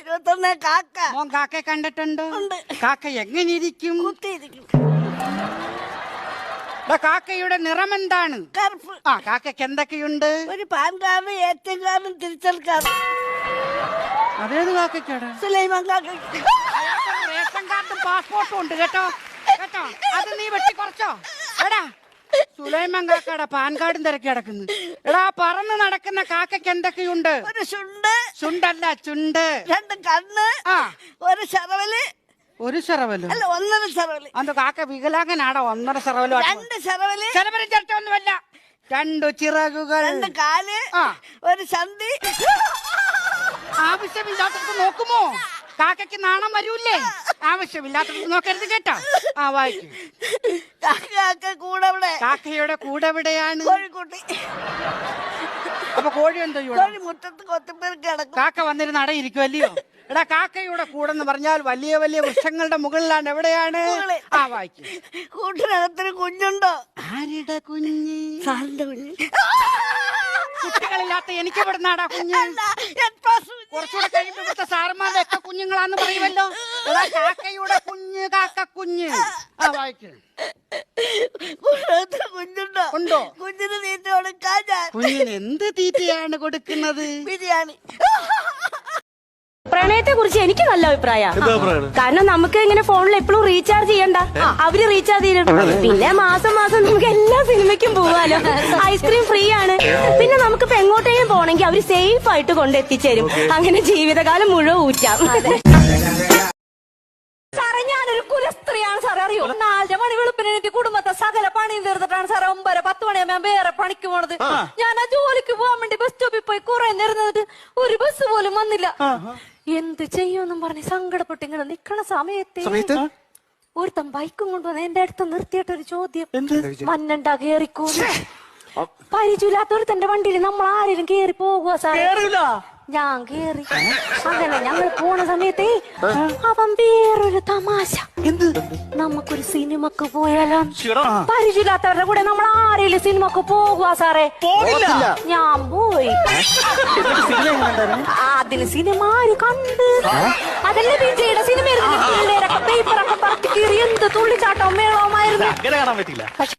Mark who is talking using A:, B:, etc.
A: ഇരുപത്തൊന്ന് കാക്ക.
B: മോൻ കാക്കയെ കണ്ടിട്ടുണ്ടോ.
A: ഉണ്ട്.
B: കാക്ക എങ്ങനെ ഇരിക്കും
A: കുത്തിയിരിക്കും.
B: ദാ കാക്കയുടെ നിറം എന്താണ്?
A: കറുപ്പ്.
B: ആ കാക്കയ്ക്ക് എന്തൊക്കെയുണ്ട്?
A: ഒരു പാൻ എം കാർഡും തിരിച്ചൽ കാർഡും
B: അതേത് കാക്കയ്ക്കാടാ
A: സുലൈമാൻ കാക്ക
B: റേഷൻ കാർഡും പാസ്പോർട്ടും ഉണ്ട്. കേട്ടോ? കേട്ടോ? അത് നീ വെട്ടി കുറച്ചോ എടാ സുലൈമാൻ കാക്കയുടെ പാൻ കാർഡും തിരക്കി കിടക്കുന്നു എടാ പറന്ന് നടക്കുന്ന കാക്കയ്ക്ക് എന്തൊക്കെയുണ്ട്?
A: ഒരു ചുണ്ട്.
B: ചുണ്ടല്ല ചുണ്ട്.
A: രണ്ട് കണ്ണ്.
B: ആ.
A: ഒരു ശറവൽ.
B: ഒരു ചെറവല്ലോ
A: അല്ല ഒന്നര ശറവൽ.
B: അത് കാക്ക വികലാംഗനാടോ ഒന്നര ചെറവല്ലോ
A: രണ്ട് ശറവൽ.
B: ചെലവരും ചേർത്തൊന്നുമല്ല രണ്ടു ചിറകുകൾ.
A: രണ്ട് കാൽ.
B: ആ.
A: ഒരു സന്ധി
B: ആവശ്യമില്ലാത്ത നോക്കുമോ? കാക്കയ്ക്ക് നാണം വരൂലേ ആവശ്യമില്ലാത്ത നോക്കരുത് കേട്ടോ. ആ വായിക്കും.
A: കാക്ക കാക്ക
B: കാക്കയുടെ കൂടെ എവിടെയാണ്
A: കോഴിക്കുട്ടി.
B: അപ്പൊ കോഴി എന്തോ
A: കോഴി മുറ്റത്ത് കിടക്കും.
B: കാക്ക വന്നിരുന്ന് അടയിരിക്കും അല്ലയോ എടാ കാക്കയുടെ കൂടെന്ന് പറഞ്ഞാൽ വലിയ വലിയ വൃക്ഷങ്ങളുടെ മുകളിലാണ്. എവിടെയാണ്? ആ വായിക്കും.
A: കൂട്ടിനകത്തൊരു കുഞ്ഞുണ്ടോ?
B: ആരുടെ കുഞ്ഞ്?
A: സാറിന്റെ കുഞ്ഞ്.
B: കുട്ടികളില്ലാത്ത എനിക്ക് പെടുന്നാടാ കുഞ്ഞ്? കുറച്ചുകൂടെ കഴിയുമ്പോ ഇവിടുത്തെ സാറന്മാരുടെ ഒക്കെ കുഞ്ഞുങ്ങളാന്ന് പറയുമല്ലോ. എടാ കാക്കയുടെ കുഞ്ഞ് കാക്ക കുഞ്ഞ്. ആ. വായിക്കും.
A: കൂട്ടിനകത്തൊരു കുഞ്ഞുണ്ടോ?
B: ഉണ്ടോ?
A: കുഞ്ഞിന് തീറ്റ കൊടുക്കാൻ ഞാൻ.
B: കുഞ്ഞിന് എന്ത് തീറ്റയാണ് കൊടുക്കുന്നത്?
A: ബിരിയാണി.
C: പ്രണയത്തെ കുറിച്ച് എനിക്ക് നല്ല അഭിപ്രായമാണ് കാരണം നമുക്ക് ഇങ്ങനെ ഫോണിൽ എപ്പോഴും റീചാർജ് ചെയ്യണ്ട. അവർ റീചാർജ് ചെയ്തിട്ടുണ്ട് പിന്നെ മാസം മാസം നമുക്ക് എല്ലാ സിനിമയ്ക്കും പോവാലോ. ഐസ്ക്രീം ഫ്രീ ആണ്. പിന്നെ നമുക്ക് എങ്ങോട്ടെങ്കിലും പോണെങ്കിൽ അവർ സേഫ് ആയിട്ട് കൊണ്ടെത്തിച്ചേരും. അങ്ങനെ ജീവിതകാലം മുഴുവൻ ഊറ്റാം.
D: ഞാനൊരു കുലസ്ത്രീയാണ് സാർ അറിയോ? നാലര മണി വെളുപ്പിന് എനിക്ക് കുടുംബത്തെ സകല പണിയും തീർത്തിട്ടാണ് സാർ ഒമ്പര പത്ത് മണിയാകുമ്പോ ഞാൻ വേറെ പണിക്ക് പോണത്. ഞാൻ ആ ജോലിക്ക് പോകാൻ വേണ്ടി ബസ് സ്റ്റോപ്പിൽ പോയി കുറെ നേരം ഒരു ബസ് പോലും വന്നില്ല. എന്ത് ചെയ്യുമെന്നും പറഞ്ഞ് സങ്കടപ്പെട്ട് ഇങ്ങനെ നിക്കണ സമയത്ത് ഒരുത്തൻ ബൈക്കും കൊണ്ടുവന്ന് എന്റെ അടുത്ത് നിർത്തിയിട്ട് ഒരു ചോദ്യം. മന്നണ്ട കേറിക്കൂന്ന് പരിചയമില്ലാത്തൊരുത്തന്റെ വണ്ടിയിൽ നമ്മൾ ആരെങ്കിലും കേറി പോകുക സാറേ? ഞാൻ കേറി. അങ്ങനെ ഞങ്ങൾ പോണ സമയത്തെ അവൻ വേറൊരു തമാശ. നമുക്കൊരു സിനിമക്ക് പോയാലോ. പരിചയമില്ലാത്തവരുടെ കൂടെ നമ്മൾ ആരെങ്കിലും സിനിമക്ക് പോകുക സാറേ? ഞാൻ പോയി. അതിന് സിനിമ ആര് കണ്ട്? അതല്ലേ വിജയുടെ സിനിമ പേപ്പറൊക്കെ പറത്തി കീറി എന്ത് തുള്ളിച്ചാട്ടവും മേളവുമായിരുന്നു.
E: അങ്ങനെ കാണാൻ പറ്റില്ല.
D: പക്ഷെ